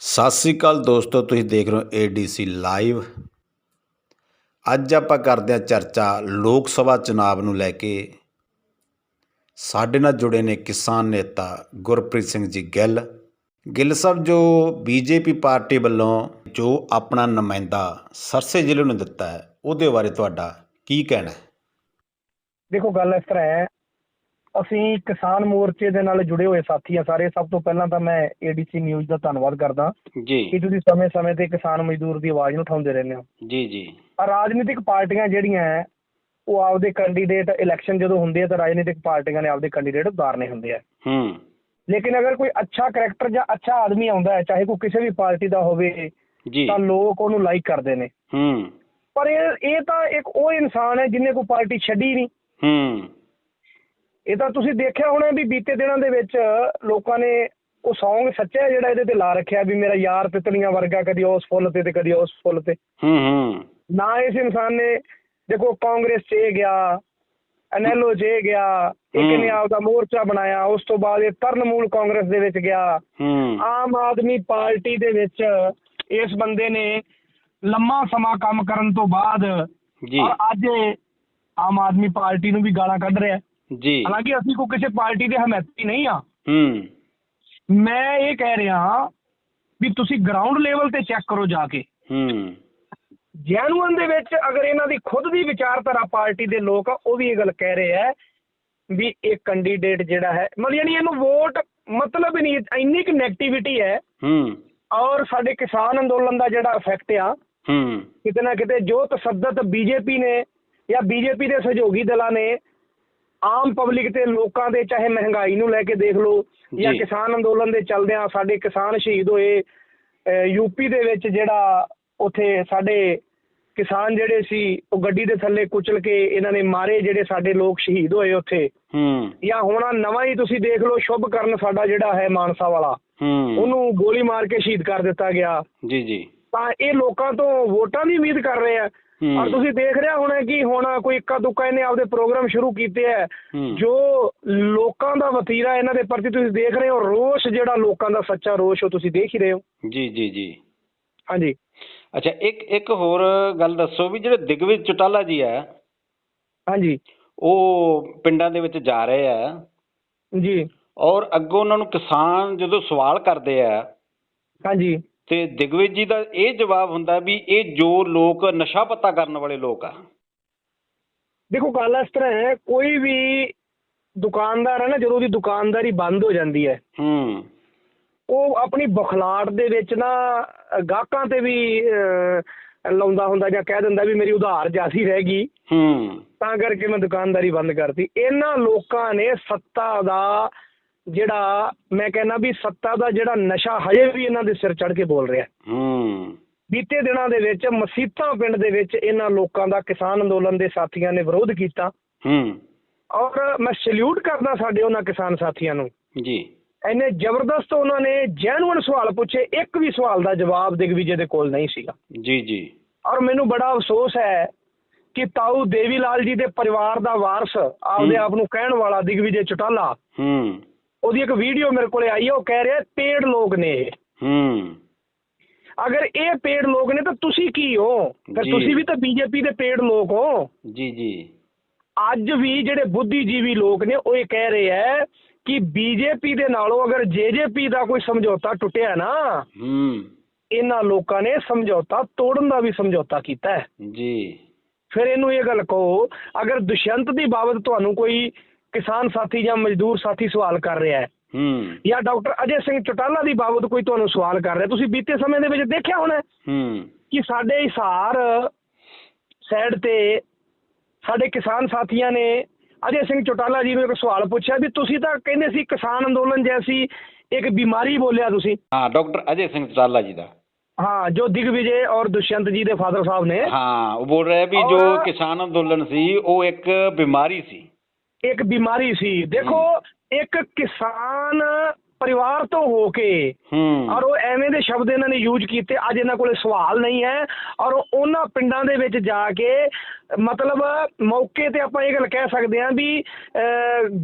ਸਤਿ ਸ੍ਰੀ ਅਕਾਲ ਦੋਸਤੋ, ਤੁਸੀਂ ਦੇਖ ਰਹੇ ਹੋ ਏਡੀਸੀ ਲਾਈਵ ਅੱਜ ਆਪਾਂ ਕਰਦੇ ਹਾਂ ਚਰਚਾ ਲੋਕ ਸਭਾ ਚੁਣਾਵ ਨੂੰ ਲੈ ਕੇ। ਸਾਡੇ ਨਾਲ ਜੁੜੇ ਨੇ ਕਿਸਾਨ ਨੇਤਾ ਗੁਰਪ੍ਰੀਤ ਸਿੰਘ ਜੀ ਗਿੱਲ। ਗਿੱਲ ਸਾਹਿਬ, ਜੋ ਬੀਜੇਪੀ ਪਾਰਟੀ ਵੱਲੋਂ ਜੋ ਆਪਣਾ ਨੁਮਾਇੰਦਾ ਸਰਸੇ ਜ਼ਿਲ੍ਹੇ ਨੂੰ ਦਿੱਤਾ ਹੈ, ਉਹਦੇ ਬਾਰੇ ਤੁਹਾਡਾ ਕੀ ਕਹਿਣਾ ਹੈ? ਦੇਖੋ, ਗੱਲ ਇਸ ਤਰ੍ਹਾਂ ਹੈ ਅਸੀਂ ਕਿਸਾਨ ਮੋਰਚੇ ਦੇ ਨਾਲ ਜੁੜੇ ਹੋਏ ਸਾਥੀ ਆ ਸਾਰੇ ਸਭ ਤੋਂ ਪਹਿਲਾਂ ਤਾਂ ਮੈਂ ਏਡੀਸੀ ਨਿਊਜ਼ ਦਾ ਧੰਨਵਾਦ ਕਰਦਾ। ਕਿ ਜੀ ਤੁਸੀਂ ਸਮੇਂ-ਸਮੇਂ ਤੇ ਕਿਸਾਨ ਮਜ਼ਦੂਰ ਦੀ ਆਵਾਜ਼ ਨੂੰ ਉਠਾਉਂਦੇ ਰਹਿੰਦੇ ਹੋ। ਜੀ ਜੀ। ਆ ਰਾਜਨੀਤਿਕ ਪਾਰਟੀਆਂ ਜਿਹੜੀਆਂ ਹੈ ਉਹ ਆਪਦੇ ਕੈਂਡੀਡੇਟ ਇਲੈਕਸ਼ਨ ਜਦੋਂ ਹੁੰਦੇ ਆ ਤਾਂ ਰਾਜਨੀਤਿਕ ਪਾਰਟੀਆਂ ਨੇ ਆਪਦੇ ਕੈਂਡੀਡੇਟ ਉਤਾਰਨੇ ਹੁੰਦੇ ਆ। ਹੂੰ। ਲੇਕਿਨ ਅਗਰ ਕੋਈ ਅੱਛਾ ਕਰੈਕਟਰ ਜਾਂ ਅੱਛਾ ਆਦਮੀ ਆਉਂਦਾ ਹੈ ਚਾਹੇ ਕੋਈ ਕਿਸੇ ਵੀ ਪਾਰਟੀ ਦਾ ਹੋਵੇ ਜੀ। ਤਾਂ ਲੋਕ ਉਹਨੂੰ ਲਾਈਕ ਕਰਦੇ ਨੇ। ਹੂੰ। ਪਰ ਇਹ ਇਹ ਤਾਂ ਇੱਕ ਉਹ ਇਨਸਾਨ ਹੈ ਜਿਹਨੇ ਕੋਈ ਪਾਰਟੀ ਛੱਡੀ ਨਹੀਂ ਹੂੰ। ਇਹ ਤਾਂ ਤੁਸੀਂ ਦੇਖਿਆ ਹੋਣਾ ਵੀ ਬੀਤੇ ਦਿਨਾਂ ਦੇ ਵਿੱਚ ਲੋਕਾਂ ਨੇ ਉਹ Song ਸੱਚਾ ਜਿਹੜਾ ਇਹਦੇ ਤੇ ਲਾ ਰੱਖਿਆ ਵੀ ਮੇਰਾ ਯਾਰ ਤਿਤਲੀਆਂ ਵਰਗਾ ਕਦੀ ਉਸ ਫੁੱਲ ਤੇ ਤੇ ਕਦੀ ਉਸ ਫੁੱਲ ਤੇ। ਹੂੰ ਹੂੰ। ਨਾ ਇਸ ਇਨਸਾਨ ਨੇ ਦੇਖੋ ਕਾਂਗਰਸ 'ਚ ਇਹ ਗਿਆ ਐਨਐਲਓ 'ਚ ਗਿਆ ਇੱਕ। ਨੇ ਆਪਦਾ ਮੋਰਚਾ ਬਣਾਇਆ ਉਸ ਤੋਂ ਬਾਅਦ ਇਹ ਤਰਨਮੂਲ ਕਾਂਗਰਸ ਦੇ ਵਿੱਚ ਗਿਆ। ਹੂੰ। ਆਮ ਆਦਮੀ ਪਾਰਟੀ ਦੇ ਵਿੱਚ ਇਸ ਬੰਦੇ ਨੇ ਲੰਮਾ ਸਮਾਂ ਕੰਮ ਕਰਨ ਤੋਂ ਬਾਅਦ ਜੀ। ਅੱਜ ਆਮ ਆਦਮੀ ਪਾਰਟੀ ਨੂੰ ਵੀ ਗਾਲਾਂ ਕੱਢ ਰਿਹਾ। ਜੀ। ਹਾਲਾਂਕਿ ਅਸੀਂ ਕੋਈ ਕਿਸੇ ਪਾਰਟੀ ਦੇ ਹਮਾਇਤੀ ਨਹੀਂ ਆ। ਹੂੰ। ਮੈਂ ਇਹ ਕਹਿ ਰਿਹਾ ਵੀ ਤੁਸੀਂ ਗਰਾਊਂਡ ਲੈਵਲ ਤੇ ਚੈੱਕ ਕਰੋ ਜਾ ਕੇ। ਹੂੰ। ਜੈਨੂਅਨ ਦੇ ਵਿੱਚ ਅਗਰ ਇਹਨਾਂ ਦੀ ਖੁਦ ਦੀ ਵਿਚਾਰਧਾਰਾ ਪਾਰਟੀ ਦੇ ਲੋਕ ਆ ਉਹ ਵੀ ਇਹ ਗੱਲ ਕਹਿ ਰਹੇ ਆ ਵੀ ਇਹ ਕੈਂਡੀਡੇਟ ਜਿਹੜਾ ਹੈ ਮਤਲਬ ਯਾਨੀ ਇਹਨੂੰ ਵੋਟ ਮਤਲਬ ਹੀ ਨਹੀਂ ਇੰਨੀ ਕਿ ਨੈਗੇਟਿਵਿਟੀ ਹੈ ਹੂੰ। ਔਰ ਸਾਡੇ ਕਿਸਾਨ ਅੰਦੋਲਨ ਦਾ ਜਿਹੜਾ ਇਫੈਕਟ ਆ ਹੂੰ। ਕਿਤੇ ਨਾ ਕਿਤੇ ਜੋ ਤਸੱਦਦ ਬੀਜੇਪੀ ਨੇ ਜਾਂ ਬੀਜੇਪੀ ਦੇ ਸਹਿਯੋਗੀ ਦਲਾਂ ਨੇ ਆਮ ਪਬਲਿਕ ਤੇ ਲੋਕਾਂ ਦੇ ਚਾਹੇ ਮਹਿੰਗਾਈ ਨੂੰ ਲੈ ਕੇ ਦੇਖ ਲਓ ਜਾਂ। ਕਿਸਾਨ ਅੰਦੋਲਨ ਦੇ ਚੱਲਦਿਆਂ ਸਾਡੇ ਕਿਸਾਨ ਸ਼ਹੀਦ ਹੋਏ ਯੂਪੀ ਦੇ ਵਿੱਚ ਜਿਹੜਾ ਉਥੇ ਸਾਡੇ ਕਿਸਾਨ ਜਿਹੜੇ ਸੀ ਉਹ ਗੱਡੀ ਦੇ ਥੱਲੇ ਕੁਚਲ ਕੇ ਇਹਨਾਂ ਨੇ ਮਾਰੇ ਜਿਹੜੇ ਸਾਡੇ ਲੋਕ ਸ਼ਹੀਦ ਹੋਏ ਉੱਥੇ। ਹੂੰ। ਜਾਂ ਹੁਣ ਨਵਾਂ ਹੀ ਤੁਸੀਂ ਦੇਖ ਲਓ ਸ਼ੁਭ ਕਰਨ ਸਾਡਾ ਜਿਹੜਾ ਹੈ ਮਾਨਸਾ ਵਾਲਾ। ਹੂੰ। ਉਹਨੂੰ ਗੋਲੀ ਮਾਰ ਕੇ ਸ਼ਹੀਦ ਕਰ ਦਿੱਤਾ ਗਿਆ। ਜੀ ਜੀ। ਤਾਂ ਇਹ ਲੋਕਾਂ ਤੋਂ ਵੋਟਾਂ ਦੀ ਉਮੀਦ ਕਰ ਰਹੇ ਆ। ਔਰ ਤੁਸੀਂ ਦੇਖ ਰਿਹਾ ਹੋਣਾ ਕਿ ਹੁਣ ਕੋਈ ਇੱਕਾ ਦੁੱਕਾ ਇਹਨੇ ਆਪਦੇ ਪ੍ਰੋਗਰਾਮ ਸ਼ੁਰੂ ਕੀਤੇ ਹੂੰ। ਜੋ ਲੋਕਾਂ ਦਾ ਵਤੀਰਾ ਇਹਨਾਂ ਦੇ ਪ੍ਰਤੀ ਤੁਸੀਂ ਦੇਖ ਰਹੇ ਹੋ ਰੋਸ਼ ਜਿਹੜਾ ਲੋਕਾਂ ਦਾ ਸੱਚਾ ਰੋਸ਼ ਉਹ ਤੁਸੀਂ ਦੇਖ ਹੀ ਰਹੇ ਹੋ। ਜੀ ਜੀ ਜੀ। ਹਾਂਜੀ। ਅੱਛਾ ਇੱਕ ਇੱਕ ਹੋਰ ਗੱਲ ਦੱਸੋ ਵੀ ਜਿਹੜੇ ਦਿਗਵਿਜ ਚਟਾਲਾ ਜੀ ਆ ਹਾਂਜੀ। ਉਹ ਪਿੰਡਾਂ ਦੇ ਵਿੱਚ ਜਾ ਰਹੇ ਆ ਜੀ। ਔਰ ਅੱਗੋਂ ਉਹਨਾਂ ਨੂੰ ਕਿਸਾਨ ਜਦੋਂ ਸਵਾਲ ਕਰਦੇ ਆ ਹਾਂਜੀ। ਤੇ ਦਿਗਵਿਜ ਜੀ ਦਾ ਇਹ ਜਵਾਬ ਹੁੰਦਾ ਵੀ ਇਹ ਜੋ ਲੋਕ ਨਸ਼ਾ ਪੱਤਾ ਕਰਨ ਵਾਲੇ ਲੋਕ ਆ। ਦੇਖੋ ਗੱਲ ਇਸ ਤਰ੍ਹਾਂ ਹੈ ਕੋਈ ਵੀ ਦੁਕਾਨਦਾਰ ਹੈ ਨਾ ਜਦੋਂ ਉਹਦੀ ਦੁਕਾਨਦਾਰੀ ਬੰਦ ਹੋ ਜਾਂਦੀ ਹੈ ਹੂੰ। ਉਹ ਆਪਣੀ ਬਖਲਾਟ ਦੇ ਵਿੱਚ ਨਾ ਗਾਹਕਾਂ ਤੇ ਵੀ ਲਾਉਂਦਾ ਹੁੰਦਾ ਜਾਂ ਕਹਿ ਦਿੰਦਾ ਵੀ ਮੇਰੀ ਉਧਾਰ ਜਾਸੀ ਰਹਿ ਗਈ। ਹੂੰ। ਤਾਂ ਕਰਕੇ ਮੈਂ ਦੁਕਾਨਦਾਰੀ ਬੰਦ ਕਰਤੀ। ਇਹਨਾਂ ਲੋਕਾਂ ਨੇ ਸੱਤਾ ਦਾ ਜਿਹੜਾ ਮੈਂ ਕਹਿੰਦਾ ਵੀ ਸੱਤਾ ਦਾ ਜਿਹੜਾ ਨਸ਼ਾ ਹਜੇ ਵੀ ਇਹਨਾਂ ਦੇ ਸਿਰ ਚੜ ਕੇ ਬੋਲ ਰਿਹਾ ਹੂੰ। ਬੀਤੇ ਦਿਨਾਂ ਦੇ ਵਿੱਚ ਮਸੀਤਾਂ ਪਿੰਡ ਦੇ ਵਿੱਚ ਇਹਨਾਂ ਲੋਕਾਂ ਦਾ ਕਿਸਾਨ ਅੰਦੋਲਨ ਦੇ ਸਾਥੀਆਂ ਨੇ ਵਿਰੋਧ ਕੀਤਾ। ਹੂੰ। ਔਰ ਮੈਂ ਸਲੂਟ ਕਰਦਾ ਸਾਡੇ ਉਹਨਾਂ ਕਿਸਾਨ ਸਾਥੀਆਂ ਨੂੰ। ਜੀ। ਇੰਨੇ ਜ਼ਬਰਦਸਤ ਉਹਨਾਂ ਨੇ ਜੈਨੂਅਨ ਸਵਾਲ ਪੁੱਛੇ ਇੱਕ ਵੀ ਸਵਾਲ ਦਾ ਜਵਾਬ ਦਿਗਵਿਜੇ ਦੇ ਕੋਲ ਨਹੀਂ ਸੀਗਾ। ਜੀ ਜੀ। ਔਰ ਮੈਨੂੰ ਬੜਾ ਅਫਸੋਸ ਹੈ ਕਿ ਤਾਊ ਦੇਵੀ ਲਾਲ ਜੀ ਦੇ ਪਰਿਵਾਰ ਦਾ ਵਾਰਸ ਆਪਦੇ। ਆਪ ਨੂੰ ਕਹਿਣ ਵਾਲਾ ਦਿਗਵਿਜੇ ਚਟਾਲਾ ਹੂੰ। ਉਹਦੀ ਇੱਕ ਵੀਡੀਓ ਮੇਰੇ ਕੋਲੇ ਆਈ ਹੈ ਉਹ ਕਹਿ ਰਿਹਾ ਪੇੜ ਲੋਕ ਨੇ। ਇਹ ਹੂੰ। ਅਗਰ ਇਹ ਪੇੜ ਲੋਕ ਨੇ ਤਾਂ ਤੁਸੀਂ ਕੀ ਹੋ? ਫਿਰ। ਤੁਸੀਂ ਵੀ ਤਾਂ ਬੀਜੇਪੀ ਦੇ ਪੇੜ ਲੋਕ ਹੋ। ਜੀ ਜੀ। ਅੱਜ ਵੀ ਜਿਹੜੇ ਬੁੱਧੀਜੀਵੀ ਲੋਕ ਨੇ ਉਹ ਇਹ ਕਹਿ ਰਹੇ ਹੈ ਕਿ ਬੀਜੇਪੀ ਦੇ ਨਾਲੋਂ ਅਗਰ ਜੇਜੇਪੀ ਦਾ ਕੋਈ ਸਮਝੌਤਾ ਟੁੱਟਿਆ ਨਾ ਹੂੰ। ਇਹਨਾਂ ਲੋਕਾਂ ਨੇ ਸਮਝੌਤਾ ਤੋੜਨ ਦਾ ਵੀ ਸਮਝੌਤਾ ਕੀਤਾ ਹੈ। ਜੀ। ਫਿਰ ਇਹਨੂੰ ਇਹ ਗੱਲ ਕਹੋ ਅਗਰ ਦੁਸ਼ਯੰਤ ਦੀ ਬਾਬਤ ਤੁਹਾਨੂੰ ਕੋਈ ਕਿਸਾਨ ਸਾਥੀ ਜਾਂ ਮਜ਼ਦੂਰ ਸਾਥੀ ਸਵਾਲ ਕਰ ਰਿਹਾ ਹੈ। ਹੂੰ। ਜਾਂ ਡਾਕਟਰ ਅਜੇ ਸਿੰਘ ਚਟਾਲਾ ਦੀ ਬਾਬਤ ਕੋਈ ਤੁਹਾਨੂੰ ਸਵਾਲ ਕਰ ਰਿਹਾ। ਤੁਸੀਂ ਬੀਤੇ ਸਮੇਂ ਦੇ ਵਿੱਚ ਦੇਖਿਆ ਹੋਣਾ ਹੈ ਕਿ ਸਾਡੇ ਹਿਸਾਰ ਸਾਈਡ ਤੇ ਸਾਡੇ ਕਿਸਾਨ ਸਾਥੀਆਂ ਨੇ ਅਜੇ ਸਿੰਘ ਚੋਟਾਲਾ ਜੀ ਨੂੰ ਇੱਕ ਸਵਾਲ ਪੁੱਛਿਆ ਵੀ ਤੁਸੀਂ ਤਾਂ ਕਹਿੰਦੇ ਸੀ ਕਿਸਾਨ ਅੰਦੋਲਨ ਜੈਸੀ ਇੱਕ ਬਿਮਾਰੀ ਬੋਲਿਆ ਤੁਸੀਂ। ਹਾਂ ਡਾਕਟਰ ਅਜੇ ਸਿੰਘ ਚਟਾਲਾ ਜੀ ਦਾ। ਹਾਂ ਜੋ ਦਿਗਵਿਜੇ ਔਰ ਦੁਸ਼ਯੰਤ ਜੀ ਦੇ ਫਾਦਰ ਸਾਹਿਬ ਨੇ। ਹਾਂ ਉਹ ਬੋਲ ਰਿਹਾ ਵੀ ਜੋ ਕਿਸਾਨ ਅੰਦੋਲਨ ਸੀ ਉਹ ਇੱਕ ਬਿਮਾਰੀ ਸੀ। ਇੱਕ ਬਿਮਾਰੀ ਸੀ। ਦੇਖੋ ਇੱਕ ਕਿਸਾਨ ਪਰਿਵਾਰ ਤੋਂ ਹੋ ਕੇ ਔਰ ਉਹ ਐਵੇਂ ਦੇ ਸ਼ਬਦ ਇਹਨਾਂ ਨੇ ਯੂਜ਼ ਕੀਤੇ ਅੱਜ ਇਹਨਾਂ ਕੋਲੇ ਸਵਾਲ ਨਹੀਂ ਹੈ। ਔਰ ਉਹ ਉਹਨਾਂ ਪਿੰਡਾਂ ਦੇ ਵਿੱਚ ਜਾ ਕੇ ਮਤਲਬ ਮੌਕੇ ਤੇ ਆਪਾਂ ਇਹ ਗੱਲ ਕਹਿ ਸਕਦੇ ਹਾਂ ਵੀ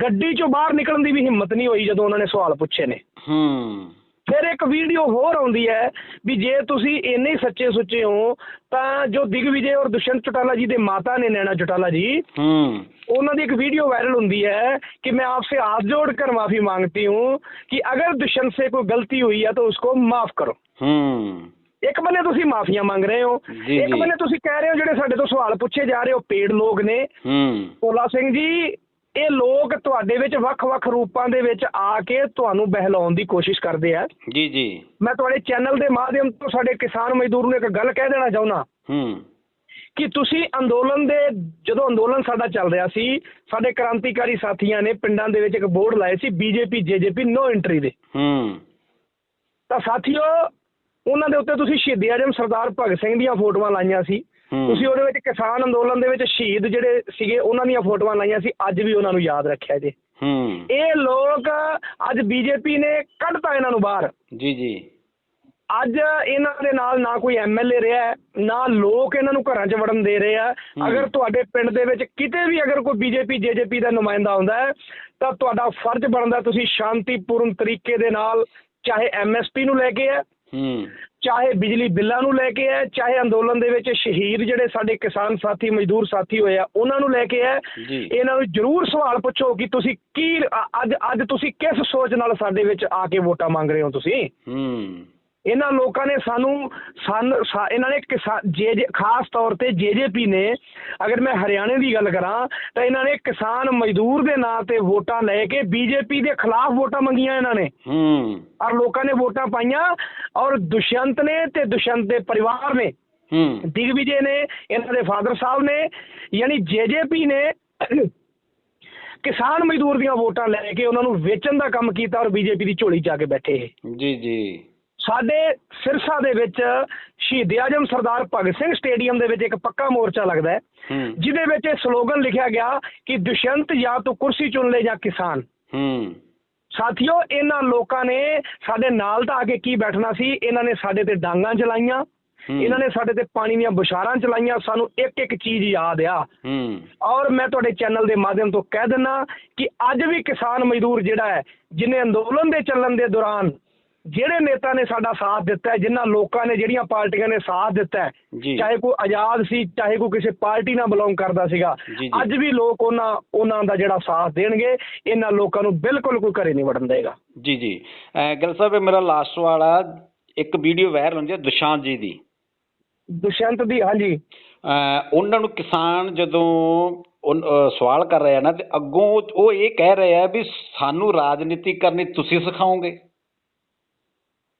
ਗੱਡੀ ਚੋਂ ਬਾਹਰ ਨਿਕਲਣ ਦੀ ਵੀ ਹਿੰਮਤ ਨਹੀਂ ਹੋਈ ਜਦੋਂ ਉਹਨਾਂ ਨੇ ਸਵਾਲ ਪੁੱਛੇ ਨੇ। ਹੂੰ। ਫਿਰ ਇੱਕ ਵੀਡੀਓ ਹੋਰ ਆਉਂਦੀ ਹੈ ਵੀ ਜੇ ਤੁਸੀਂ ਇੰਨੇ ਸੱਚੇ ਸੁੱਚੇ ਹੋ ਤਾਂ ਜੋ ਦਿਗਵਿਜੇ ਔਰ ਦੁਸ਼ਯੰਤ ਚਟਾਲਾ ਜੀ ਦੇ ਮਾਤਾ ਨੇ ਨੈਣਾ ਚਟਾਲਾ ਜੀ ਹੂੰ। ਉਹਨਾਂ ਦੀ ਇੱਕ ਵੀਡੀਓ ਵਾਇਰਲ ਹੁੰਦੀ ਹੈ कि मैं आपसे हाथ जोड़ कर माफी मांगती हूँ कि अगर दुष्यंत से कोई गलती हुई है तो उसको माफ करो ਇੱਕ ਬੰਨੇ ਤੁਸੀਂ ਮਾਫੀਆਂ ਮੰਗ ਰਹੇ ਹੋ ਇੱਕ ਜੀ। ਬੰਨੇ ਤੁਸੀਂ ਕਹਿ ਰਹੇ ਹੋ ਜਿਹੜੇ ਸਾਡੇ ਤੋਂ ਸਵਾਲ ਪੁੱਛੇ ਜਾ ਰਹੇ ਹੋ ਪੇੜ ਲੋਕ ਨੇ। ਹੂੰ। ਭੋਲਾ ਸਿੰਘ ਜੀ ਇਹ ਲੋਕ ਤੁਹਾਡੇ ਵਿੱਚ ਵੱਖ-ਵੱਖ ਰੂਪਾਂ ਦੇ ਵਿੱਚ ਆ ਕੇ ਤੁਹਾਨੂੰ ਬਹਿਲਾਉਣ ਦੀ ਕੋਸ਼ਿਸ਼ ਕਰਦੇ ਆ। ਜੀ ਜੀ। ਮੈਂ ਤੁਹਾਡੇ ਚੈਨਲ ਦੇ ਮਾਧਿਅਮ ਤੋਂ ਸਾਡੇ ਕਿਸਾਨ ਮਜ਼ਦੂਰ ਨੂੰ ਇੱਕ ਗੱਲ ਕਹਿ ਦੇਣਾ ਚਾਹੁੰਦਾ। ਕਿ ਤੁਸੀਂ ਅੰਦੋਲਨ ਦੇ ਜਦੋਂ ਅੰਦੋਲਨ ਸਾਡਾ ਚੱਲ ਰਿਹਾ ਸੀ ਸਾਡੇ ਕ੍ਰਾਂਤੀਕਾਰੀ ਸਾਥੀਆਂ ਨੇ ਪਿੰਡਾਂ ਦੇ ਵਿੱਚ ਇੱਕ ਬੋਰਡ ਲਾਏ ਸੀ ਬੀਜੇਪੀ ਜੇਜੇਪੀ ਨੋ ਐਂਟਰੀ ਦੇ। ਤਾਂ ਸਾਥੀਓ ਉਹਨਾਂ ਦੇ ਉੱਤੇ ਤੁਸੀਂ ਸ਼ਹੀਦ ਆਜਮ ਸਰਦਾਰ ਭਗਤ ਸਿੰਘ ਦੀਆਂ ਫੋਟੋਆਂ ਲਾਈਆਂ ਸੀ। ਤੁਸੀਂ ਉਹਦੇ ਵਿੱਚ ਕਿਸਾਨ ਅੰਦੋਲਨ ਦੇ ਵਿੱਚ ਸ਼ਹੀਦ ਜਿਹੜੇ ਸੀਗੇ ਉਹਨਾਂ ਦੀਆਂ ਫੋਟੋਆਂ ਲਾਈਆਂ ਸੀ ਅੱਜ ਵੀ ਉਹਨਾਂ ਨੂੰ ਯਾਦ ਰੱਖਿਆ ਜੇ। ਇਹ ਲੋਕ ਅੱਜ ਬੀਜੇਪੀ ਨੇ ਕੱਢਤਾ ਇਹਨਾਂ ਨੂੰ ਬਾਹਰ। ਜੀ ਜੀ। ਅੱਜ ਇਹਨਾਂ ਦੇ ਨਾਲ ਨਾ ਕੋਈ ਐਮਐਲਏ ਰਿਹਾ ਨਾ ਲੋਕ ਇਹਨਾਂ ਨੂੰ ਘਰਾਂ 'ਚ ਵੜਨ ਦੇ ਰਹੇ ਆ। ਅਗਰ ਤੁਹਾਡੇ ਪਿੰਡ ਦੇ ਵਿੱਚ ਕਿਤੇ ਵੀ ਅਗਰ ਕੋਈ ਬੀਜੇਪੀ ਜੇਜੇਪੀ ਦਾ ਨੁਮਾਇੰਦਾ ਹੁੰਦਾ ਹੈ ਤਾਂ ਤੁਹਾਡਾ ਫਰਜ਼ ਬਣਦਾ ਤੁਸੀਂ ਸ਼ਾਂਤੀਪੂਰਨ ਤਰੀਕੇ ਦੇ ਨਾਲ ਚਾਹੇ ਐਮਐਸਪੀ ਨੂੰ ਲੈ ਕੇ ਆ ਚਾਹੇ ਬਿਜਲੀ ਬਿੱਲਾਂ ਨੂੰ ਲੈ ਕੇ ਹੈ ਚਾਹੇ ਅੰਦੋਲਨ ਦੇ ਵਿੱਚ ਸ਼ਹੀਦ ਜਿਹੜੇ ਸਾਡੇ ਕਿਸਾਨ ਸਾਥੀ ਮਜ਼ਦੂਰ ਸਾਥੀ ਹੋਏ ਆ ਉਹਨਾਂ ਨੂੰ ਲੈ ਕੇ ਹੈ। ਇਹਨਾਂ ਨੂੰ ਜ਼ਰੂਰ ਸਵਾਲ ਪੁੱਛੋ ਕਿ ਤੁਸੀਂ ਕੀ ਅੱਜ ਅੱਜ ਤੁਸੀਂ ਕਿਸ ਸੋਚ ਨਾਲ ਸਾਡੇ ਵਿੱਚ ਆ ਕੇ ਵੋਟਾਂ ਮੰਗ ਰਹੇ ਹੋ ਤੁਸੀਂ? ਹੂੰ। ਇਹਨਾਂ ਲੋਕਾਂ ਨੇ ਸਾਨੂੰ ਸਨ ਇਹਨਾਂ ਨੇ ਜੇ ਜੇ ਖਾਸ ਤੌਰ ਤੇ ਜੇ ਜੇ ਪੀ ਨੇ ਅਗਰ ਮੈਂ ਹਰਿਆਣੇ ਦੀ ਗੱਲ ਕਰਾਂ ਤਾਂ ਇਹਨਾਂ ਨੇ ਕਿਸਾਨ ਮਜ਼ਦੂਰ ਦੇ ਨਾਂ ਤੇ ਵੋਟਾਂ ਲੈ ਕੇ ਬੀਜੇਪੀ ਦੇ ਖਿਲਾਫ ਵੋਟਾਂ ਮੰਗੀਆਂ ਇਹਨਾਂ ਨੇ। ਹੂੰ। ਔਰ ਲੋਕਾਂ ਨੇ ਵੋਟਾਂ ਪਾਈਆਂ ਔਰ ਦੁਸ਼ਯੰਤ ਨੇ ਤੇ ਦੁਸ਼ਯੰਤ ਦੇ ਪਰਿਵਾਰ ਨੇ। ਹੂੰ। ਦਿਗਵਿਜੇ ਨੇ ਇਹਨਾਂ ਦੇ ਫਾਦਰ ਸਾਹਿਬ ਨੇ ਯਾਨੀ ਜੇ ਜੇ ਪੀ ਨੇ ਕਿਸਾਨ ਮਜ਼ਦੂਰ ਦੀਆਂ ਵੋਟਾਂ ਲੈ ਕੇ ਉਹਨਾਂ ਨੂੰ ਵੇਚਣ ਦਾ ਕੰਮ ਕੀਤਾ ਔਰ ਬੀਜੇਪੀ ਦੀ ਝੋਲੀ ਜਾ ਕੇ ਬੈਠੇ ਇਹ। ਜੀ ਜੀ। ਸਾਡੇ ਸਿਰਸਾ ਦੇ ਵਿੱਚ ਸ਼ਹੀਦ ਆਜਮ ਸਰਦਾਰ ਭਗਤ ਸਿੰਘ ਸਟੇਡੀਅਮ ਦੇ ਵਿੱਚ ਇੱਕ ਪੱਕਾ ਮੋਰਚਾ ਲੱਗਦਾ ਜਿਹਦੇ ਵਿੱਚ ਇਹ ਸਲੋਗਨ ਲਿਖਿਆ ਗਿਆ ਕਿ ਦੁਸ਼ਯੰਤ ਜਾਂ ਤੂੰ ਕੁਰਸੀ ਚੁਣ ਲੈ ਜਾਂ ਕਿਸਾਨ। ਸਾਥੀਓ ਇਹਨਾਂ ਲੋਕਾਂ ਨੇ ਸਾਡੇ ਨਾਲ ਤਾਂ ਆ ਕੇ ਕੀ ਬੈਠਣਾ ਸੀ? ਇਹਨਾਂ ਨੇ ਸਾਡੇ ਤੇ ਡਾਂਗਾਂ ਚਲਾਈਆਂ। ਇਹਨਾਂ ਨੇ ਸਾਡੇ ਤੇ ਪਾਣੀ ਦੀਆਂ ਬੁਸ਼ਾਰਾਂ ਚਲਾਈਆਂ। ਸਾਨੂੰ ਇੱਕ ਇੱਕ ਚੀਜ਼ ਯਾਦ ਆ। ਔਰ ਮੈਂ ਤੁਹਾਡੇ ਚੈਨਲ ਦੇ ਮਾਧਿਅਮ ਤੋਂ ਕਹਿ ਦਿੰਨਾ ਕਿ ਅੱਜ ਵੀ ਕਿਸਾਨ ਮਜ਼ਦੂਰ ਜਿਹੜਾ ਹੈ ਜਿਨੇ ਅੰਦੋਲਨ ਦੇ ਚੱਲਣ ਦੇ ਦੌਰਾਨ ਜਿਹੜੇ ਨੇਤਾ ਨੇ ਸਾਡਾ ਸਾਥ ਦਿੱਤਾ ਹੈ ਜਿਨ੍ਹਾਂ ਲੋਕਾਂ ਨੇ ਜਿਹੜੀਆਂ ਪਾਰਟੀਆਂ ਨੇ ਸਾਥ ਦਿੱਤਾ। ਚਾਹੇ ਕੋਈ ਆਜ਼ਾਦ ਸੀ ਚਾਹੇ ਕੋਈ ਕਿਸੇ ਪਾਰਟੀ ਨਾਲ ਬਿਲੋਂਗ ਕਰਦਾ ਸੀਗਾ। ਅੱਜ ਵੀ ਲੋਕ ਉਹਨਾਂ ਉਹਨਾਂ ਦਾ ਜਿਹੜਾ ਸਾਥ ਦੇਣਗੇ ਇਹਨਾਂ ਲੋਕਾਂ ਨੂੰ ਬਿਲਕੁਲ ਕੋਈ ਘਰੇ ਨਹੀਂ ਵੜਨ ਦੇਗਾ। ਜੀ ਜੀ। ਗਿੱਲ ਸਾਹਿਬ ਮੇਰਾ ਲਾਸਟ ਵਾਲਾ ਇੱਕ ਵੀਡੀਓ ਵਾਇਰਲ ਹੁੰਦੀ ਹੈ ਦੁਸ਼ਾਂਤ ਜੀ ਦੀ। ਦੁਸ਼ਯੰਤ ਦੀ ਹਾਂਜੀ। ਉਹਨਾਂ ਨੂੰ ਕਿਸਾਨ ਜਦੋਂ ਸਵਾਲ ਕਰ ਰਹੇ ਆ ਨਾ ਤੇ ਅੱਗੋਂ ਉਹ ਇਹ ਕਹਿ ਰਹੇ ਆ ਵੀ ਸਾਨੂੰ ਰਾਜਨੀਤੀ ਕਰਨੀ ਤੁਸੀਂ ਸਿਖਾਓਗੇ।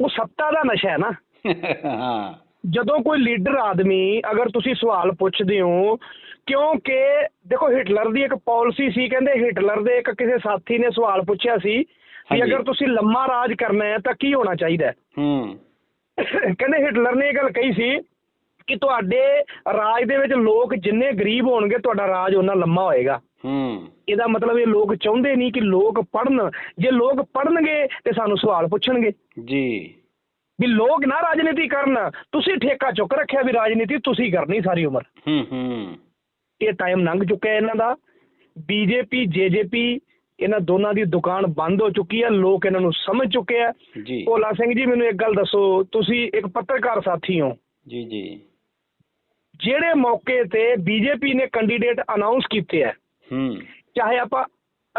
ਉਹ ਸੱਤਾ ਦਾ ਨਸ਼ਾ ਹੈ ਨਾ ਹਾਂ ਜਦੋਂ ਕੋਈ ਲੀਡਰ ਆਦਮੀ ਅਗਰ ਤੁਸੀਂ ਸਵਾਲ ਪੁੱਛਦੇ ਹੋ ਕਿਉਂਕਿ ਦੇਖੋ ਹਿਟਲਰ ਦੀ ਇੱਕ ਪਾਲਿਸੀ ਸੀ ਕਹਿੰਦੇ ਹਿਟਲਰ ਦੇ ਇੱਕ ਕਿਸੇ ਸਾਥੀ ਨੇ ਸਵਾਲ ਪੁੱਛਿਆ ਸੀ ਹਾਂਜੀ। ਅਗਰ ਤੁਸੀਂ ਲੰਮਾ ਰਾਜ ਕਰਨਾ ਹੈ ਤਾਂ ਕੀ ਹੋਣਾ ਚਾਹੀਦਾ ਹੈ? ਹੂੰ ਕਹਿੰਦੇ ਹਿਟਲਰ ਨੇ ਇਹ ਗੱਲ ਕਹੀ ਸੀ ਕਿ ਤੁਹਾਡੇ ਰਾਜ ਦੇ ਵਿੱਚ ਲੋਕ ਜਿੰਨੇ ਗਰੀਬ ਹੋਣਗੇ ਤੁਹਾਡਾ ਰਾਜ ਉਹਨਾਂ ਲੰਮਾ ਹੋਏਗਾ। ਹੂੰ। ਇਹਦਾ ਮਤਲਬ ਇਹ ਲੋਕ ਚਾਹੁੰਦੇ ਨਹੀਂ ਕਿ ਲੋਕ ਪੜਨ ਜੇ ਲੋਕ ਪੜਨਗੇ ਤੇ ਸਾਨੂੰ ਸਵਾਲ ਪੁੱਛਣਗੇ। ਜੀ। ਵੀ ਲੋਕ ਨਾ ਰਾਜਨੀਤੀ ਕਰਨ ਤੁਸੀਂ ਠੇਕਾ ਚੁੱਕ ਰੱਖਿਆ ਵੀ ਰਾਜਨੀਤੀ ਤੁਸੀਂ ਕਰਨੀ ਸਾਰੀ ਉਮਰ। ਹੂੰ ਹੂੰ। ਇਹ ਟਾਈਮ ਲੰਘ ਚੁੱਕਿਆ ਇਹਨਾਂ ਦਾ। ਬੀਜੇਪੀ ਜੇਜੇਪੀ ਇਹਨਾਂ ਦੋਨਾਂ ਦੀ ਦੁਕਾਨ ਬੰਦ ਹੋ ਚੁੱਕੀ ਹੈ। ਲੋਕ ਇਹਨਾਂ ਨੂੰ ਸਮਝ ਚੁੱਕੇ ਆ ਜੀ। ਭੋਲਾ ਸਿੰਘ ਜੀ ਮੈਨੂੰ ਇੱਕ ਗੱਲ ਦੱਸੋ ਤੁਸੀਂ ਇੱਕ ਪੱਤਰਕਾਰ ਸਾਥੀ ਹੋ। ਜੀ ਜੀ। ਜਿਹੜੇ ਮੌਕੇ ਤੇ ਬੀਜੇਪੀ ਨੇ ਕੈਂਡੀਡੇਟ ਅਨਾਉਂਸ ਕੀਤੇ ਆ ਹੂੰ। ਚਾਹੇ ਆਪਾਂ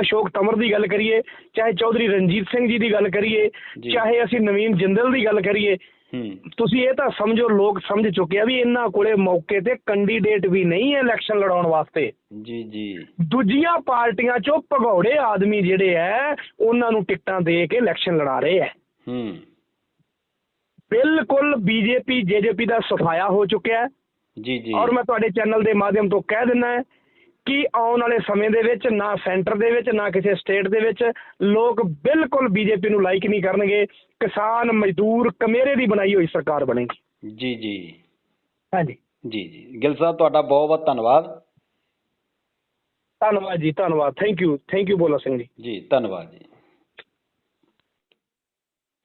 ਅਸ਼ੋਕ ਤਮਰ ਦੀ ਗੱਲ ਕਰੀਏ ਚਾਹੇ ਚੌਧਰੀ ਰਣਜੀਤ ਸਿੰਘ ਜੀ ਦੀ ਗੱਲ ਕਰੀਏ। ਚਾਹੇ ਅਸੀਂ ਨਵੀਨ ਜਿੰਦਲ ਦੀ ਗੱਲ ਕਰੀਏ ਤੁਸੀਂ ਇਹ ਤਾਂ ਸਮਝੋ ਲੋਕ ਸਮਝ ਚੁੱਕੇ ਆ ਵੀ ਇਹਨਾਂ ਕੋਲੇ ਮੌਕੇ ਤੇ ਕੈਂਡੀਡੇਟ ਵੀ ਨਹੀਂ ਹੈ ਇਲੈਕਸ਼ਨ ਲੜਾਉਣ ਵਾਸਤੇ। ਜੀ ਜੀ। ਦੂਜੀਆਂ ਪਾਰਟੀਆਂ ਚੋਂ ਭਗੌੜੇ ਆਦਮੀ ਜਿਹੜੇ ਐ ਉਹਨਾਂ ਨੂੰ ਟਿਕਟਾਂ ਦੇ ਕੇ ਇਲੈਕਸ਼ਨ ਲੜਾ ਰਹੇ ਐ। ਹੂੰ। ਬਿਲਕੁਲ ਬੀਜੇਪੀ ਜੇਜੇਪੀ ਦਾ ਸਫਾਇਆ ਹੋ ਚੁੱਕਿਆ ਹੈ ਜੀ ਜੀ। ਔਰ ਮੈਂ ਤੁਹਾਡੇ ਚੈਨਲ ਦੇ ਮਾਧਿਅਮ ਤੋਂ ਕਹਿ ਦਿੰਦਾ ਹੈ ਕਿ ਆਉਣ ਵਾਲੇ ਸਮੇਂ ਦੇ ਵਿੱਚ ਨਾ ਸੈਂਟਰ ਦੇ ਵਿੱਚ ਨਾ ਕਿਸੇ ਸਟੇਟ ਦੇ ਵਿੱਚ ਲੋਕ ਬਿਲਕੁਲ ਬੀਜੇਪੀ ਨੂੰ ਲਾਈਕ ਨਹੀਂ ਕਰਨਗੇ। ਕਿਸਾਨ ਮਜ਼ਦੂਰ ਕਮੇਰੇ ਦੀ ਬਣਾਈ ਹੋਈ ਸਰਕਾਰ ਬਣੇਗੀ। ਜੀ ਜੀ। ਹਾਂਜੀ। ਜੀ ਜੀ। ਗਿੱਲ ਸਾਹਿਬ ਤੁਹਾਡਾ ਬਹੁਤ ਬਹੁਤ ਧੰਨਵਾਦ। ਧੰਨਵਾਦ ਜੀ ਧੰਨਵਾਦ। ਥੈਂਕ ਯੂ ਥੈਂਕ ਯੂ ਬੋਲਾ ਸਿੰਘ ਜੀ। ਜੀ ਧੰਨਵਾਦ ਜੀ।